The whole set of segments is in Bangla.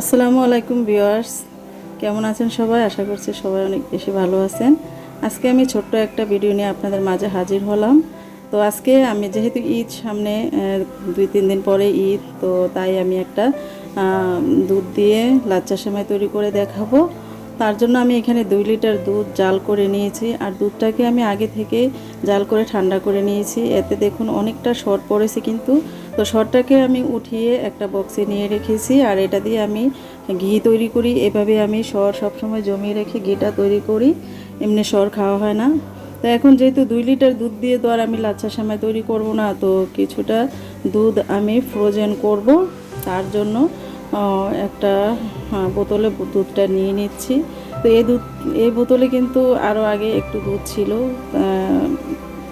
আসসালামু আলাইকুম ভিওয়ার্স কেমন আছেন সবাই? আশা করছি সবাই অনেক বেশি ভালো আছেন। আজকে আমি ছোট্ট একটা ভিডিও নিয়ে আপনাদের মাঝে হাজির হলাম। তো আজকে আমি যেহেতু ঈদ সামনে দুই, তিন দিন পরে ঈদ, তো তাই আমি একটা দুধ দিয়ে লাচ্চা সময় তৈরি করে দেখাবো। তার জন্য আমি এখানে দুই লিটার দুধ জাল করে নিয়েছি আর দুধটাকে আমি আগে থেকে জাল করে ঠান্ডা করে নিয়েছি। এতে দেখুন অনেকটা শর্ট পড়েছে কিন্তু। তো শর্টটাকে আমি উঠিয়ে একটা বক্সে নিয়ে রেখেছি আর এটা দিয়ে আমি ঘি তৈরি করি। এভাবে আমি সর সবসময় জমিয়ে রেখে ঘিটা তৈরি করি। এমনি সর খাওয়া হয় না। তো এখন যেহেতু দুই লিটার দুধ দিয়ে তো আর আমি লাচ্ছা সেমাই তৈরি করব না, তো কিছুটা দুধ আমি ফ্রোজেন করব। তার জন্য একটা বোতলে দুধটা নিয়ে নিচ্ছি। তো এই দুধ, এই বোতলে কিন্তু আরও আগে একটু দুধ ছিল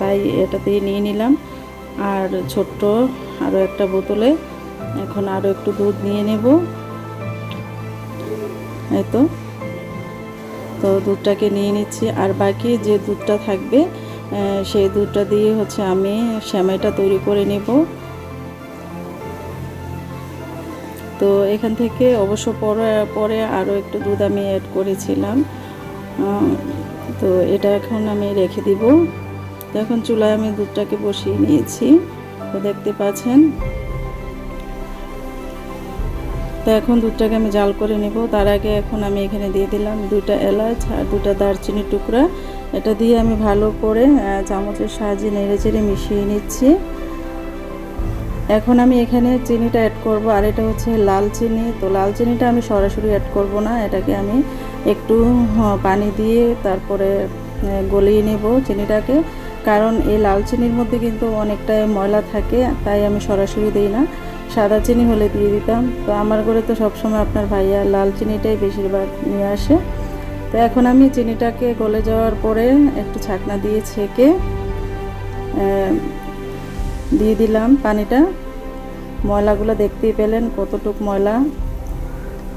তাই এটাতেই নিয়ে নিলাম। আর ছোট্ট আরও একটা বোতলে এখন আরও একটু দুধ নিয়ে নেব। এই তো। তো দুধটাকে নিয়ে নিচ্ছি। আর বাকি যে দুধটা থাকবে সেই দুধটা দিয়ে হচ্ছে আমি সেমাইটা তৈরি করে নেব। তো এখান থেকে অবশ্য পরে পরে আরও একটু দুধ আমি অ্যাড করেছিলাম। তো এটা এখন আমি রেখে দিব। এখন চুলায় আমি দুধটাকে বসিয়ে নিয়েছি। তো দেখতে পাচ্ছেন। তো এখন দুধটাকে আমি জাল করে নেব। তার আগে এখন আমি এখানে দিয়ে দিলাম দুইটা এলাচ আর দুটা দারচিনির টুকরা। এটা দিয়ে আমি ভালো করে চামচের সাহায্যে নেড়ে চেড়ে মিশিয়ে নিচ্ছি। এখন আমি এখানে চিনিটা অ্যাড করব, আর এটা হচ্ছে লাল চিনি। তো লাল চিনিটা আমি সরাসরি অ্যাড করব না, এটাকে আমি একটু পানি দিয়ে তারপরে গলিয়ে নেব চিনিটাকে। কারণ এই লাল চিনির মধ্যে কিন্তু অনেকটাই ময়লা থাকে, তাই আমি সরাসরি দিই না। সাদা চিনি হলে দিয়ে দিতাম। তো আমার ঘরে তো সবসময় আপনার ভাইয়া লাল চিনিটাই বেশিরভাগ নিয়ে আসে। তো এখন আমি চিনিটাকে গলে যাওয়ার পরে একটু ছাকনা দিয়ে ছেঁকে দিয়ে দিলাম পানিটা। ময়লাগুলো দেখতেই পেলেন কতটুক ময়লা।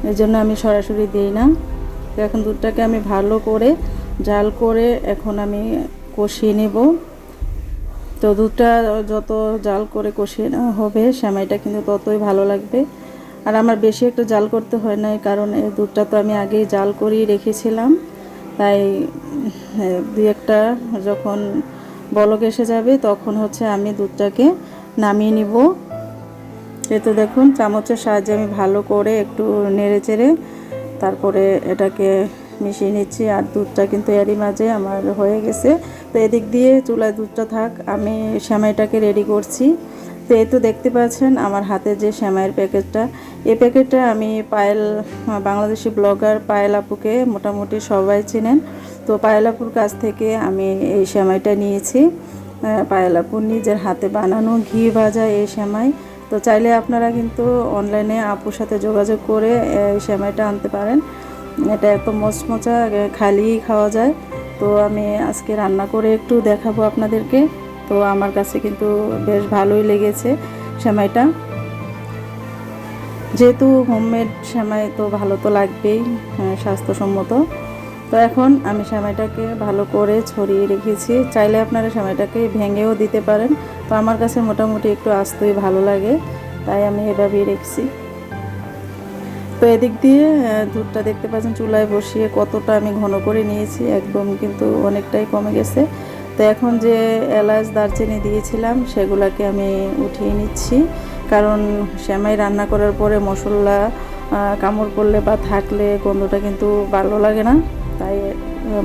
এই জন্য আমি সরাসরি দিই না। তো এখন দুধটাকে আমি ভালো করে জাল করে এখন আমি কষিয়ে নেব। তো দুধটা যত জাল করে কষিয়ে হবে, সেমাইটা কিন্তু ততই ভালো লাগবে। আর আমার বেশি একটা জাল করতে হয় না কারণ এই দুধটা তো আমি আগেই জাল করেই রেখেছিলাম। তাই দু একটা যখন বলক এসে যাবে, তখন হচ্ছে আমি দুধটাকে নামিয়ে নিব। এতে তো দেখুন, চামচের সাহায্যে আমি ভালো করে একটু নেড়ে চেড়ে তারপরে এটাকে মিশিয়ে নিচ্ছি। আর দুধটা কিন্তু এরই মাঝে আমার হয়ে গেছে। তো এদিক দিয়ে চুলায় দুধটা থাক, আমি শ্যামাইটাকে রেডি করছি। তো এই তো দেখতে পাচ্ছেন আমার হাতে যে সেমাইয়ের প্যাকেটটা। এই প্যাকেটটা আমি পায়েল বাংলাদেশি ব্লগার পায়েল আপুকে মোটামুটি সবাই চেনেন। তো পায়েল আপুর কাছ থেকে আমি এই শ্যামাইটা নিয়েছি। পায়েল আপুর নিজের হাতে বানানো ঘি ভাজা এই শ্যামাই। তো চাইলে আপনারা কিন্তু অনলাইনে আপুর সাথে যোগাযোগ করে এই শ্যামাইটা আনতে পারেন। এটা এত মচমচা খালি খাওয়া যায়। তো আমি আজকে রান্না করে একটু দেখাবো আপনাদেরকে। তো আমার কাছে কিন্তু বেশ ভালোই লেগেছে সেমাইটা। যেহেতু হোমমেড সেমাই তো ভালো তো লাগবেই আহ, স্বাস্থ্যসম্মত। তো এখন আমি সেমাইটাকে ভালো করে ছড়িয়ে রেখেছি। চাইলে আপনারা সেমাইটাকে ভেঙেও দিতে পারেন। তো আমার কাছে মোটামুটি একটু আসতেই ভালো লাগে তাই আমি এভাবেই রেখেছি। তো এদিক দিয়ে দুধটা দেখতে পাচ্ছেন চুলায় বসিয়ে কতটা আমি ঘন করে নিয়েছি একদম কিন্তু অনেকটাই কমে গেছে। তো এখন যে এলাচ দারচিনি দিয়েছিলাম সেগুলোকে আমি উঠিয়ে নিচ্ছি। কারণ শ্যামাই রান্না করার পরে মশলা কামড় করলে বা থাকলে গন্ধটা কিন্তু ভালো লাগে না। তাই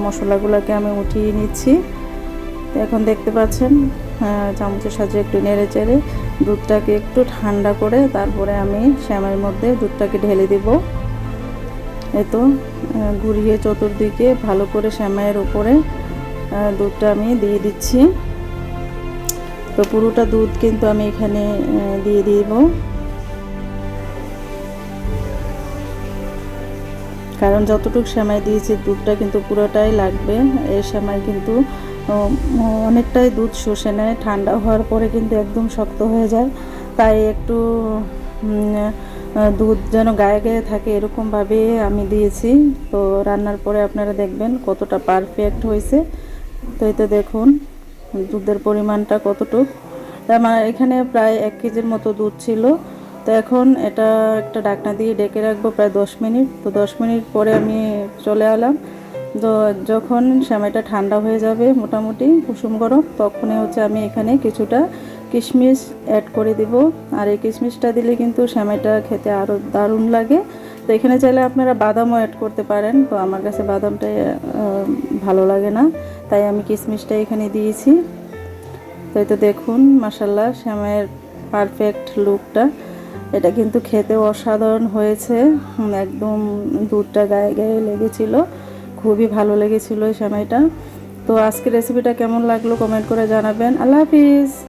মশলাগুলোকে আমি উঠিয়ে নিচ্ছি। এখন দেখতে পাচ্ছেন চামচের সাহায্যে একটু নেড়ে চেড়ে দুধটাকে একটু ঠান্ডা করে তারপরে আমি শ্যামাইয়ের মধ্যে দুধটাকে ঢেলে দিব। এই তো আহ, ঘুরিয়ে চতুর্দিকে ভালো করে শ্যামাইয়ের উপরে দুধটা আমি দিয়ে দিচ্ছি। তো পুরোটা দুধ কিন্তু আমি এখানে দিয়ে দিব। কারণ যতটুকু সেমাই দিয়েছি, দুধটা কিন্তু পুরোটাই লাগবে। এই সেমাই কিন্তু অনেকটাই দুধ শুষে নেয়। ঠান্ডা হওয়ার পরে কিন্তু একদম শক্ত হয়ে যায়। তাই একটু দুধ যেন গায়ে গায়ে থাকে এরকমভাবে আমি দিয়েছি। তো রান্নার পরে আপনারা দেখবেন কতটা পারফেক্ট হয়েছে। তো এই তো দেখুন, দুধের পরিমাণটা কতটুক। আমার এখানে প্রায় এক কেজির মতো দুধ ছিল। তো এখন এটা একটা ডাকনা দিয়ে ডেকে রাখব প্রায় দশ মিনিট। তো দশ মিনিট পরে আমি চলে এলাম। তো যখন সেমাইটা ঠান্ডা হয়ে যাবে মোটামুটি কুসুম গরম, তখনই হচ্ছে আমি এখানে কিছুটা কিশমিশ অ্যাড করে দিব। আর এই কিশমিশটা দিলে কিন্তু সেমাইটা খেতে আরও দারুণ লাগে। তো এখানে চাইলে আপনারা বাদামও অ্যাড করতে পারেন। তো আমার কাছে বাদামটা আহ, ভালো লাগে না। তাই আমি কিশমিশটা এখানে দিয়েছি। তো এই তো দেখুন মাসাল্লাহ শ্যামের পারফেক্ট লুকটা এটা কিন্তু খেতে অসাধারণ হয়েছে। একদম দুধটা গায়ে গায়ে লেগেছিল। খুবই ভালো লেগেছিল এই শ্যামাইটা। তো আজকের রেসিপিটা কেমন লাগল কমেন্ট করে জানাবেন। আল্লাহ হাফিজ!